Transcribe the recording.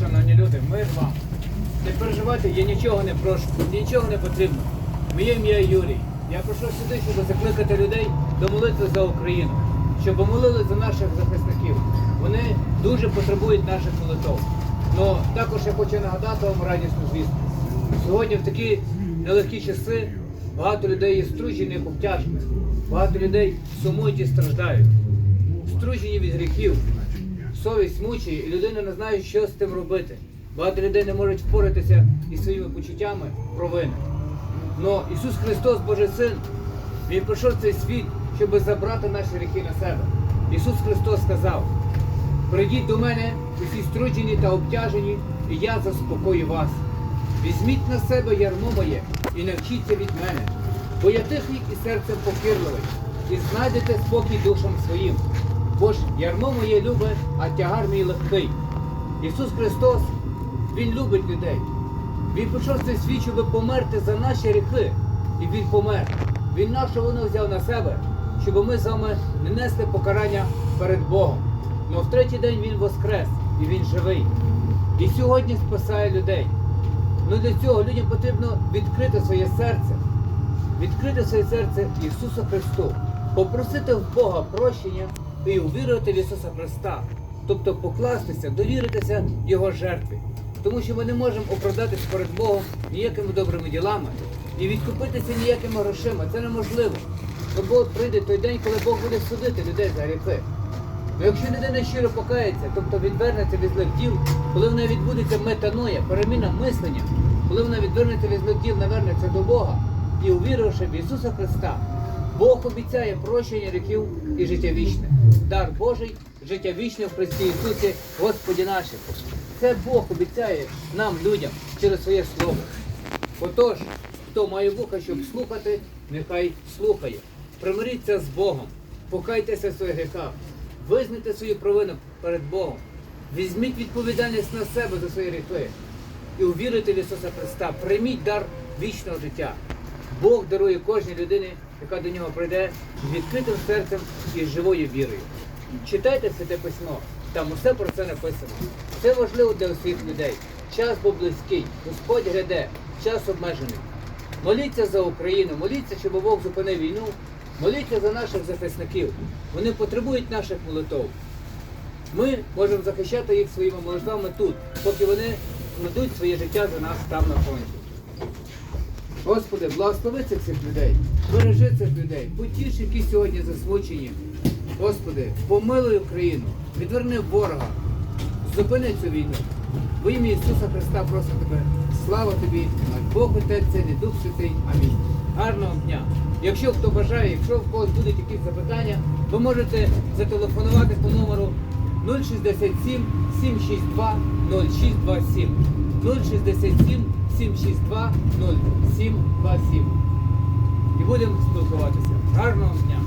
шановні люди, мир вам. Не переживайте, я нічого не прошу, нічого не потрібно. Моє ім'я Юрій. Я прийшов сюди, щоб закликати людей до молитви за Україну, щоб молили за наших захисників. Вони дуже потребують наших молитв. Ну також я хочу нагадати вам радісну звістку. Сьогодні в такі нелегкі часи багато людей є стружених, обтяжених, багато людей сумують і страждають, стружені від гріхів, совість мучає, і людина не знає, що з тим робити. Багато людей не можуть впоратися із своїми почуттями провини. Но Ісус Христос, Божий Син, Він прийшов в цей світ, щоб забрати наші гріхи на себе. Ісус Христос сказав: прийдіть до мене, усі струджені та обтяжені, і я заспокою вас. Візьміть на себе ярмо моє і навчіться від мене, бо я тихий і серцем покірливий, і знайдете спокій душам своїм. Бо ж ярмо моє любе, а тягар мій легкий. Ісус Христос, Він любить людей. Він прийшов в цей світ, щоб померти за наші гріхи. І Він помер. Він нашу вину взяв на себе, щоб ми з вами не несли покарання перед Богом. Но в третій день Він воскрес і Він живий. І сьогодні спасає людей. Ну для цього людям потрібно відкрити своє серце, відкрити своє серце Ісусу Христу, попросити в Бога прощення і увірувати в Ісуса Христа, тобто покластися, довіритися Його жертві. Тому що ми не можемо оправдатись перед Богом ніякими добрими ділами і відкупитися ніякими грошима. Це неможливо. Бо Бог прийде той день, коли Бог буде судити людей за гріхи. Ну, якщо людина щиро покається, тобто відвернеться від злих діл, коли в неї відбудеться метаноя, переміна мислення, коли вона відвернеться від злих діл, навернеться до Бога і увіривши в Ісуса Христа, Бог обіцяє прощення гріхів і життя вічне. Дар Божий, життя вічне в Христі Ісусі, Господі нашим. Це Бог обіцяє нам, людям, через своє слово. Отож, хто має вуха, щоб слухати, нехай слухає. Примиріться з Богом, покайтеся в своїх гріхах, визнайте свою провину перед Богом, візьміть відповідальність на себе за свої гріхи і увіруйте в Ісуса Христа. Прийміть дар вічного життя. Бог дарує кожній людині, яка до нього прийде з відкритим серцем і з живою вірою. Читайте святе письмо, там усе про це написано. Це важливо для усіх людей. Час був близький, Господь гряде, час обмежений. Моліться за Україну, моліться, щоб Бог зупинив війну. Моліться за наших захисників. Вони потребують наших молитв. Ми можемо захищати їх своїми молитвами тут, поки вони кладуть своє життя за нас там на фронті. Господи, благослови цих всіх людей, бережи цих людей, потіш, які сьогодні засмучені. Господи, помилуй Україну, відверни ворога, зупини цю війну. Во ім'я Ісуса Христа просимо тебе. Слава тобі, Бог Отець, Син Дух Святий. Амінь. Гарного дня. Якщо хто бажає, якщо в когось будуть якісь запитання, ви можете зателефонувати по номеру 067 762 0627. 067 762 0727. І будемо спілкуватися. Гарного дня!